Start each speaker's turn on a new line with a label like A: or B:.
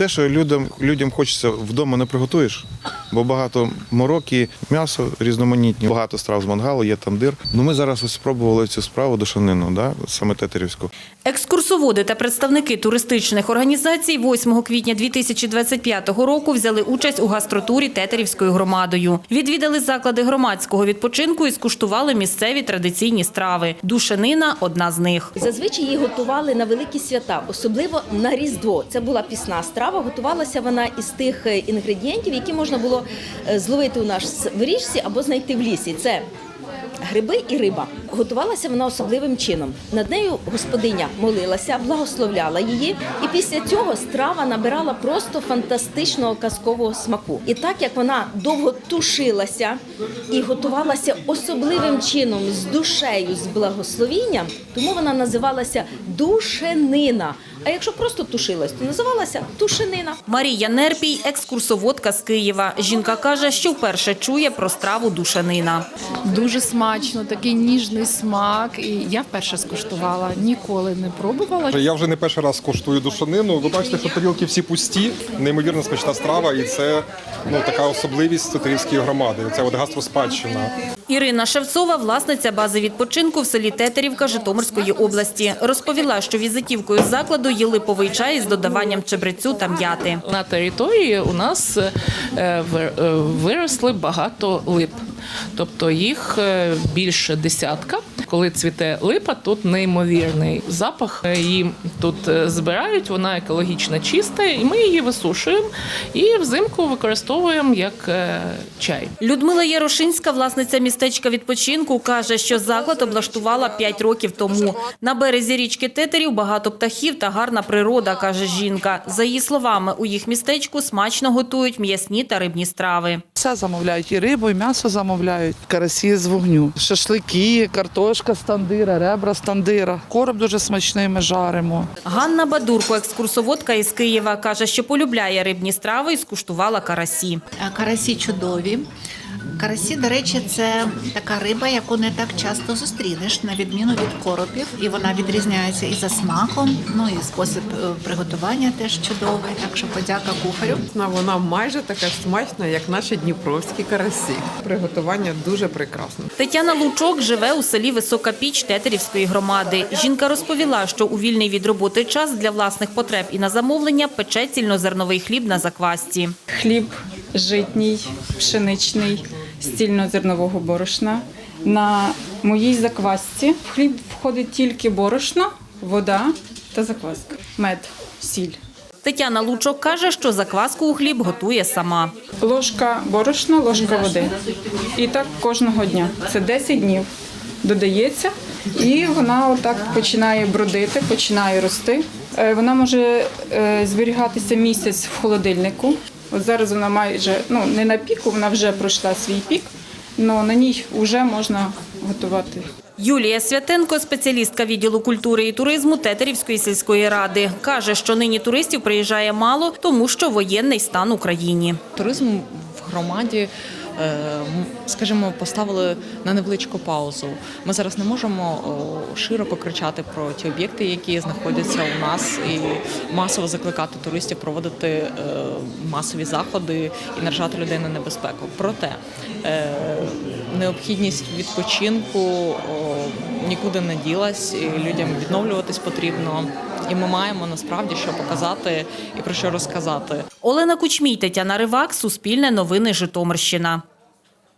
A: Те, що людям, людям хочеться вдома не приготуєш, бо багато мороки, м'ясо різноманітні, багато страв з мангалу, є тандир. Ну ми зараз ось спробували цю справу душанину, да? саме тетерівську.
B: Екскурсоводи та представники туристичних організацій 8 квітня 2025 року взяли участь у гастротурі Тетерівською громадою. Відвідали заклади громадського відпочинку і скуштували місцеві традиційні страви. Душанина – одна з них.
C: Зазвичай її готували на великі свята, особливо на Різдво. Це була пісна страва. Готувалася вона із тих е, інгредієнтів, які можна було е, зловити у нас в річці або знайти в лісі. Це гриби і риба. Готувалася вона особливим чином. Над нею господиня молилася, благословляла її, і після цього страва набирала просто фантастичного казкового смаку. І так як вона довго тушилася і готувалася особливим чином з душею, з благословінням, тому вона називалася душенина. А якщо просто тушилась, то називалася тушенина.
B: Марія Нерпій – екскурсоводка з Києва. Жінка каже, що вперше чує про страву душанина.
D: Дуже смачно, такий ніжний смак. І я вперше скуштувала, ніколи не пробувала.
E: Я вже не перший раз коштую душанину. Ви бачите, що тарілки всі пусті, неймовірно смачна страва, і це ну така особливість Тетерівської громади. Це от гастроспадщина.
B: Ірина Шевцова – власниця бази відпочинку в селі Тетерівка Житомирської області. Розповіла, що візитівкою закладу є липовий чай з додаванням чебрецю та м'яти.
F: На території у нас е, е, виросли багато лип, тобто їх е, більше десятка. Коли цвіте липа, тут неймовірний запах. Е, Її тут е, збирають, вона екологічно чиста, і ми її висушуємо і взимку використовуємо як чай.
B: Людмила Ярошинська, власниця містечка відпочинку, каже, що заклад облаштувала 5 років тому. На березі річки Тетерів багато птахів та гарна природа, каже жінка. За її словами, у їх містечку смачно готують м'ясні та рибні страви.
G: Все замовляють, і рибу, і м'ясо замовляють. Карасі з вогню, шашлики, картошка з тандира, ребра з тандира. Короб дуже смачний ми жаримо.
B: Ганна Бадурко, екскурсоводка із Києва, каже, що полюбляє рибні страви і скуштувала карасі.
H: Карасі чудові. Карасі, до речі, це така риба, яку не так часто зустрінеш, на відміну від коропів, і вона відрізняється і за смаком, ну і спосіб е, приготування теж чудовий. Так що подяка кухарю.
I: Вона- Вона майже така ж смачна, як наші дніпровські карасі. Приготування дуже прекрасне.
B: Тетяна Лучок живе у селі Висока Піч Тетерівської громади. Жінка розповіла, що у вільний від роботи час для власних потреб і на замовлення пече цільнозерновий хліб на заквасці.
J: хліб житній, пшеничний, з цільнозернового борошна. На моїй заквасці в хліб входить тільки борошно, вода та закваска, мед, сіль.
B: Тетяна Лучок каже, що закваску у хліб готує сама.
J: Ложка борошна, ложка води. І так кожного дня. Це 10 днів. Додається, і вона отак починає бродити, починає рости. Е, Вона може е, зберігатися місяць в холодильнику. От зараз вона майже ну не на піку, вона вже пройшла свій пік, але на ній вже можна готувати.
B: Юлія Святенко, спеціалістка відділу культури і туризму Тетерівської сільської ради, каже, що нині туристів приїжджає мало, тому що воєнний стан Україні.
F: Туризм в громаді. Е, Скажімо, поставили на невеличку паузу. Ми зараз не можемо широко кричати про ті об'єкти, які знаходяться у нас, і масово закликати туристів проводити е, масові заходи і наражати людей на небезпеку. Проте е, необхідність відпочинку нікуди не ділась, і людям відновлюватись потрібно. І ми маємо насправді що показати і про що розказати.
B: Олена Кучмій, Тетяна Ривак, Суспільне новини Житомирщина.